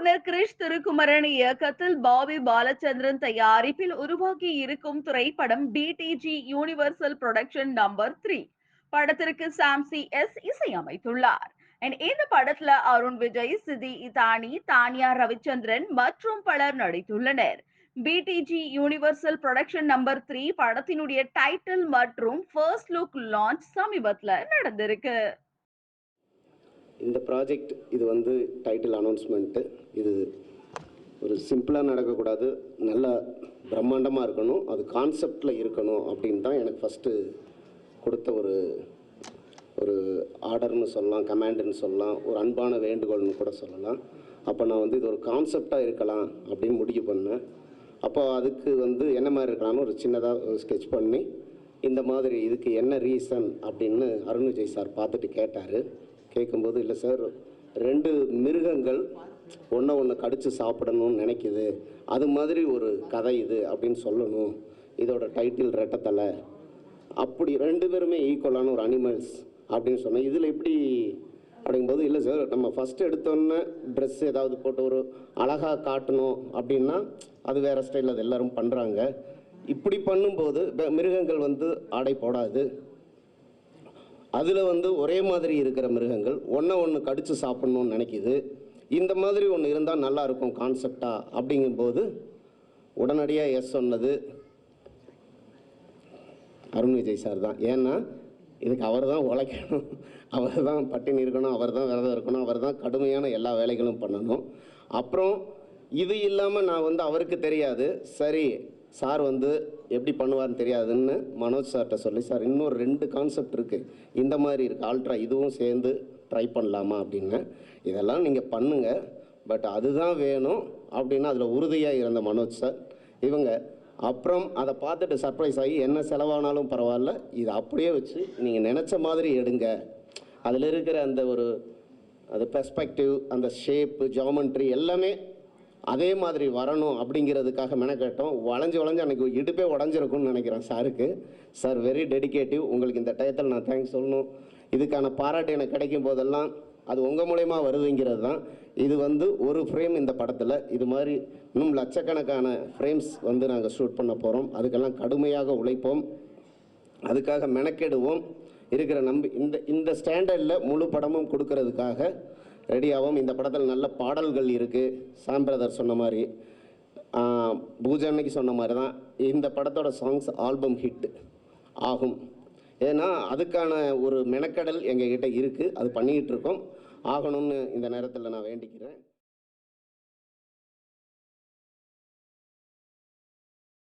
இயக்குனர் கிரிஷ் திருக்குமரன் இயக்கத்தில் பாபி பாலச்சந்திரன் தயாரிப்பில் உருவாக்கி இருக்கும் திரைப்படம் DTG universal production number three படத்திற்கு சாம்சி எஸ் இசையமைத்துள்ளார். இந்த படத்துல அருண் விஜய் சிதி இதானி தானியா ரவிச்சந்திரன் மற்றும் பலர் நடித்துள்ளனர். PTG universal production number three படத்தினுடைய டைட்டில் மற்றும் ஃபர்ஸ்ட் லுக் லான்ச் சமீபத்துல நடந்திருக்கு. இந்த ப்ராஜெக்ட் இது வந்து டைட்டில் அனௌன்ஸ்மெண்ட்டு இது ஒரு சிம்பிளாக நடக்கக்கூடாது நல்லா பிரம்மாண்டமாக இருக்கணும் அது கான்செப்டில் இருக்கணும் அப்படின்னு தான் எனக்கு ஃபஸ்ட்டு கொடுத்த ஒரு ஒரு ஆர்டர்னு சொல்லலாம் கமாண்டுன்னு சொல்லலாம் ஒரு அன்பான வேண்டுகோள்னு கூட சொல்லலாம். அப்போ நான் வந்து இது ஒரு கான்செப்டாக இருக்கலாம் அப்படின்னு முடிவு பண்ணேன். அப்போ அதுக்கு வந்து என்ன மாதிரி இருக்கலாம்னு ஒரு சின்னதாக ஸ்கெட்ச் பண்ணி இந்த மாதிரி இதுக்கு என்ன ரீசன் அப்படின்னு அருண் விஜய் சார் பார்த்துட்டு கேட்டார். கேட்கும்போது இல்லை சார் ரெண்டு மிருகங்கள் ஒன்றை ஒன்று கடித்து சாப்பிடணும்னு நினைக்குது. அது மாதிரி ஒரு கதை இது அப்படின்னு சொல்லணும். இதோட டைட்டில் ரெட்டத்தலை. அப்படி ரெண்டு பேருமே ஈக்குவலான ஒரு அனிமல்ஸ் அப்படின்னு சொன்னேன் இதில் எப்படி அப்படிங்கும்போது இல்லை சார் நம்ம ஃபஸ்ட்டு எடுத்தோன்னே ட்ரெஸ் ஏதாவது போட்டு ஒரு அழகாக காட்டணும் அப்படின்னா அது வேறு ஸ்டைலில் அது எல்லோரும் பண்ணுறாங்க இப்படி பண்ணும்போது மிருகங்கள் வந்து ஆடை போடாது. அதில் வந்து ஒரே மாதிரி இருக்கிற மிருகங்கள் ஒன்றை ஒன்று கடித்து சாப்பிட்ணுன்னு நினைக்கிது. இந்த மாதிரி ஒன்று இருந்தால் நல்லா இருக்கும் கான்செப்டா அப்படிங்கும்போது உடனடியாக எஸ் சொன்னது அருண் விஜய் சார் தான். ஏன்னா இதுக்கு அவர் தான் உழைக்கணும். அவர் தான் பட்டினி இருக்கணும் அவர் தான் விரதம் இருக்கணும் அவர் தான் கடுமையான எல்லா வேலைகளும் பண்ணணும். அப்புறம் இது இல்லாமல் நான் வந்து அவருக்கு தெரியாது. சரி சார் வந்து எப்படி பண்ணுவார்னு தெரியாதுன்னு மனோஜ் சார்கிட்ட சொல்லி சார் இன்னொரு ரெண்டு கான்செப்ட் இருக்குது இந்த மாதிரி இருக்குது ஆல்ட்ரா இதுவும் சேர்ந்து ட்ரை பண்ணலாமா? அப்படின்னு. இதெல்லாம் நீங்கள் பண்ணுங்கள் பட் அதுதான் வேணும் அப்படின்னு அதில் உறுதியாக இருந்த மனோஜ் சார். இவங்க அப்புறம் அதை பார்த்துட்டு சர்ப்ரைஸ் ஆகி என்ன செலவானாலும் பரவாயில்ல. இது அப்படியே வச்சு நீங்கள் நினச்ச மாதிரி எடுங்க. அதில் இருக்கிற அந்த ஒரு அது பெர்ஸ்பெக்டிவ் அந்த ஷேப்பு ஜாமெண்ட்ரி எல்லாமே அதே மாதிரி வரணும் அப்படிங்கிறதுக்காக மெனக்கட்டோம். வளைஞ்சு வளைஞ்சு அன்றைக்கி இடுப்பே உடஞ்சிருக்கும்னு நினைக்கிறேன் சாருக்கு. சார் வெரி டெடிகேட்டிவ் உங்களுக்கு இந்த டயத்தில் நான் தேங்க்ஸ் சொல்லணும். இதுக்கான பாராட்டு எனக்கு கிடைக்கும் போதெல்லாம் அது உங்கள் மூலயமா வருதுங்கிறது தான். இது வந்து ஒரு ஃப்ரேம் இந்த படத்தில். இது மாதிரி இன்னும் லட்சக்கணக்கான ஃப்ரேம்ஸ் வந்து நாங்கள் ஷூட் பண்ண போகிறோம் அதுக்கெல்லாம் கடுமையாக உழைப்போம். அதுக்காக மெனக்கெடுவோம். இருக்கிற நம்பி இந்த இந்த ஸ்டாண்டர்டில் முழு படமும் கொடுக்கறதுக்காக ரெடியாகவும் இந்த படத்தில் நல்ல பாடல்கள் இருக்குது சாம் பிரதர் சொன்ன மாதிரி. பூஜை அன்னைக்கு சொன்ன மாதிரி தான் இந்த படத்தோட சாங்ஸ் ஆல்பம் ஹிட் ஆகும். ஏன்னா அதுக்கான ஒரு மெனக்கடல் எங்ககிட்ட இருக்குது அது பண்ணிக்கிட்டு இருக்கோம். ஆகணும்னு இந்த நேரத்தில் நான் வேண்டிக்கிறேன்.